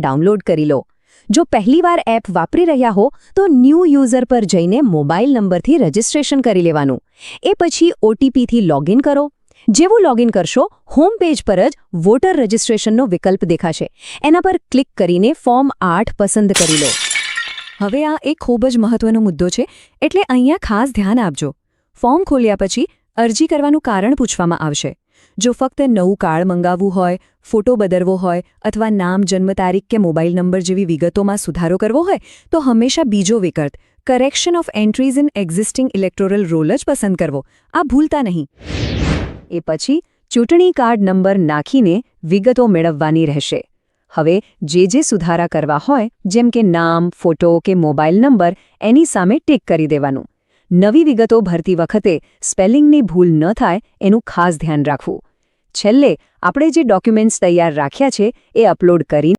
Download કરી લો. જો પહેલીવાર એપ વાપરી રહ્યા હો, તો ન્યૂ યુઝર પર જઈને મોબાઈલ નંબરથી રજિસ્ટ્રેશન કરી લેવાનું. એ પછી ઓટીપીથી લોગિન કરો. જેવું લોગિન કરશો હોમ પેજ પર જ વોટર રજિસ્ટ્રેશનનો વિકલ્પ દેખાશે. એના પર ક્લિક કરીને ફોર્મ આઠ પસંદ કરી લો. હવે આ એક ખૂબ જ મહત્વનો મુદ્દો છે, એટલે અહીંયા ખાસ ધ્યાન આપજો. ફોર્મ ખોલ્યા પછી અરજી કરવાનું કારણ પૂછવામાં આવશે. જો ફક્ત નવું કાર્ડ મંગાવવું હોય, ફોટો બદલવો હોય અથવા નામ, જન્મ તારીખ કે મોબાઈલ નંબર જેવી વિગતોમાં સુધારો કરવો હોય, તો હંમેશા બીજો વિકલ્પ correction of entries in existing electoral roll જ પસંદ કરવો. આ ભૂલતા નહીં. એ પછી, ચૂંટણી કાર્ડ નંબર નાખીને વિગતો મેળવવાની રહેશે. હવે, જે જે સુધારા કરવા હોય, જેમ કે નામ, ફોટો કે મોબાઈલ નંબર, એની સામે ટીક કરી દેવાનું. નવી વિગતો ભરતી વખતે સ્પેલિંગની ભૂલ ન થાય એનું ખાસ ધ્યાન રાખવું. છેલ્લે આપણે જે ડોક્યુમેન્ટ્સ તૈયાર રાખ્યા છે એ અપલોડ કરી